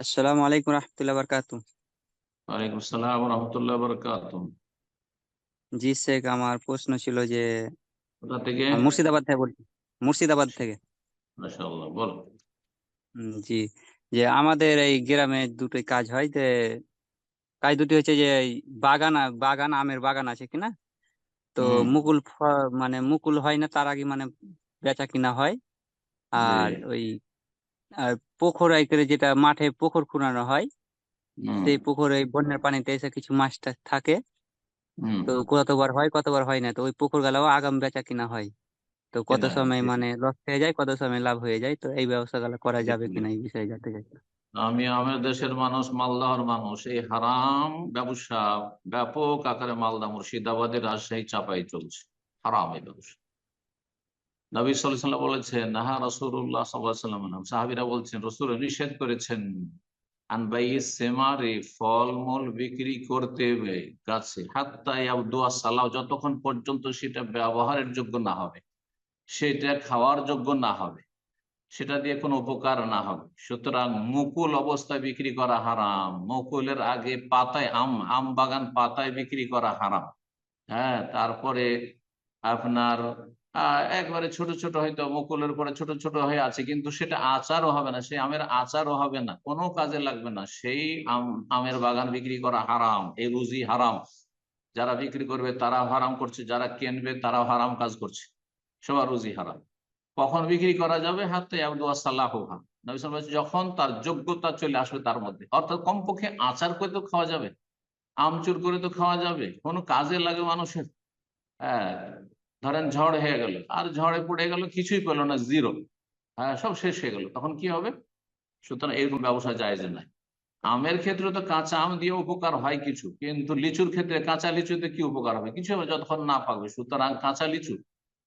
আসসালামু আলাইকুম রহমতুল্লাহ বারকাতু ওয়ালাইকুম আসসালাম রহমতুল্লাহ বরকাত জি শেখ আমার প্রশ্ন ছিল যে কোথা থেকে? মুর্শিদাবাদ থেকে বলছি। মুর্শিদাবাদ থেকে। মাশাআল্লাহ বল। জি যে আমাদের এই গ্রামে দুটোই কাজ হয় যে কাজ দুটি হচ্ছে যে বাগান বাগান আমের বাগান আছে কিনা? তো মুকুল মানে মুকুল হয় না তার আগে মানে বেচা কিনা হয়। আর ওই আর পুকুর করে যেটা মাঠে পুকুর খুঁড়ানো হয় সেই পুকুরে বন্যার পানিতে এসে কিছু মাছ টাছ থাকে। তো কতবার হয় কতবার হয় না। তো ওই পুকুর গুলাও আগাম বেচা কিনা হয়। তো কত সময় মানে লস হয়ে যায় কত সময় লাভ হয়ে যায়। তো এই ব্যবস্থা গুলো করা যাবে। কিনা এই বিষয়ে জানতে চাই। আমি আমার দেশের মানুষ মালদাহর মানুষ এই হারাম ব্যবসা ব্যাপক আকারে মালদা মুর্শিদাবাদের রাজশাহী চাপাই চলছে। হারাম এই ব্যবসা। নবী সাল্লাম বলেছেন, নাহা সাহাবিরা বলছেন, রসুল নিষেধ করেছেন আনবাই সেমারে ফলমূল বিক্রি করতে যতক্ষণ পর্যন্ত সেটা ব্যবহারের যোগ্য না হবে, সেটা খাওয়ার যোগ্য না হবে, সেটা দিয়ে কোনো উপকার না হবে। সুতরাং মুকুল অবস্থায় বিক্রি করা হারাম, মুকুলের আগে পাতায় আম আম বাগান পাতায় বিক্রি করা হারাম। হ্যাঁ তারপরে আপনার একবারে ছোট ছোট হয়তো মুকুলের পরে ছোট ছোট হয়ে আছে, কিন্তু সেটা আচারও হবে না, সেই আমের আচারও হবে না, কোনো কাজে লাগবে না। সেই আম, আমের বাগান বিক্রি করা হারাম এই রুজি হারাম। যারা বিক্রি করবে তারা হারাম করছে, যারা কিনবে তারাও হারাম কাজ করছে, সবার রুজি হারাম। কখন বিক্রি করা যাবে? হাতে সাল্লাহ নবী সাল্লাল্লাহু আলাইহি ওয়াসাল্লাম যখন তার যোগ্যতা চলে আসবে তার মধ্যে, অর্থাৎ কমপক্ষে আচার করে তো খাওয়া যাবে, আমচুর করে তো খাওয়া যাবে, কোনো কাজে লাগে মানুষের। হ্যাঁ ধরেন ঝড় হয়ে গেল, আর ঝড়ে পড়ে গেল কিছুই পেল না জিরো হ্যাঁ সব শেষ হয়ে গেল। তখন কি হবে? সুতরাং এরকম ব্যবসা যায় যে নাই। আমের ক্ষেত্রে তো কাঁচা আম দিয়ে উপকার হয় কিছু, কিন্তু লিচুর ক্ষেত্রে কাঁচা লিচুতে কি উপকার হবে? কিছু হবে যতক্ষণ না পাকবে। সুতরাং কাঁচা লিচু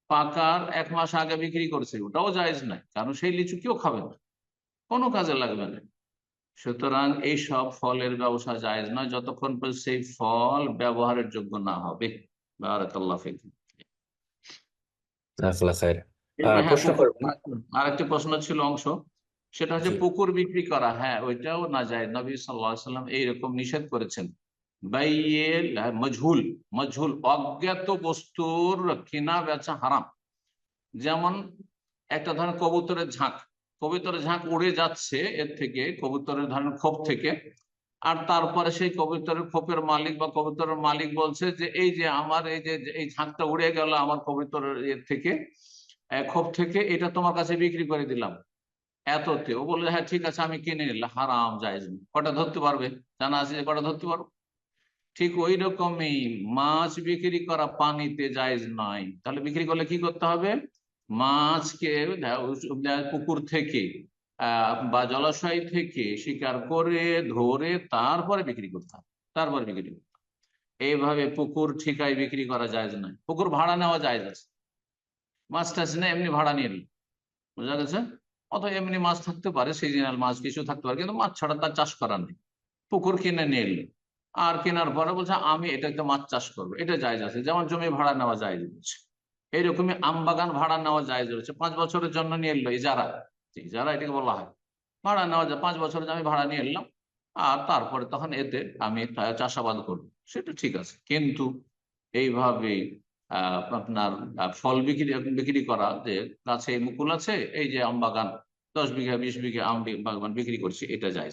পাকার এক মাস আগে বিক্রি করছে, ওটাও জায়েজ নাই। কারণ সেই লিচু কেউ খাবে না, কোনো কাজে লাগবে না। সুতরাং এই সব ফলের ব্যবসা জায়েজ নয় যতক্ষণ সেই ফল ব্যবহারের যোগ্য না হবে। বারাকাল্লাহ ফিকুম জাজাকাল্লাহ খায়ের হ্যাঁ প্রশ্ন করবেন আরেকটি প্রশ্ন ছিল অংশ। সেটা হচ্ছে পুকুর বিক্রি করা। হ্যাঁ ওইটাও না যায়। নবী সাল্লাহ সাল্লাম এইরকম নিষেধ করেছেন। বাইয়েল মজহুল মজহুল অজ্ঞাত বস্তুর কিনা বেচা হারাম। যেমন একটা ধরেন কবুতরের ঝাঁক। কবুতরের ঝাঁক উড়ে যাচ্ছে এর থেকে কবুতরের ধরেন ক্ষোভ থেকে। আর তারপরে সেই কবুতরের খোপের মালিক বা কবুতরের মালিক বলছে যে, এই যে আমার এই যে, এই ঝাঁকটা উড়ে গেল আমার কবুতরের এর থেকে খোপ থেকে, এটা তোমার কাছে বিক্রি করে দিলাম। এততে। ও বলল হ্যাঁ ঠিক আছে, আমি কিনে নিলাম। হারাম জায়েজ কটা ধরতে পারবে? জানা আছে যে কটা ধরতে পারব ঠিক ওই রকমই মাছ বিক্রি করা পানিতে জায়েজ নয়। তাহলে বিক্রি করলে কি করতে হবে? মাছকে পুকুর থেকে বা জলাশয় থেকে শিকার করে, ধরে তারপরে বিক্রি করতে হবে। তারপরে বিক্রি করতে হবে। এইভাবে পুকুর ঠিকায় বিক্রি করা যায় নয় পুকুর ভাড়া নেওয়া যায় আছে মাছ টাছ না এমনি ভাড়া নিয়ে নিল। বোঝা গেছে? অথবা এমনি মাছ থাকতে পারে সিজনাল মাছ কিছু থাকতে পারে, কিন্তু মাছ ছাড়া তার চাষ করার নেই। পুকুর কিনে নিয়ে আর কেনার পরে বলছে, আমি এটা এটাতে মাছ চাষ করব। এটা জায়জ আছে। যেমন জমি ভাড়া নেওয়া যায় রয়েছে এইরকমই আম বাগান ভাড়া নেওয়া যায় রয়েছে পাঁচ বছরের জন্য নিয়ে এলো যারা যারা এটাকে বলা হয়, ভাড়া নেওয়া যায়, পাঁচ বছরে আমি ভাড়া নিয়ে এলাম আর তারপরে তখন এতে আমি চাষাবাদ করব। সেটা ঠিক আছে। কিন্তু এইভাবে আপনার ফল বিক্রি বিক্রি করা যে গাছে মুকুল আছে, এই যে আম বাগান দশ বিঘা, বিশ বিঘা আম বাগান বিক্রি করছি, এটা যায়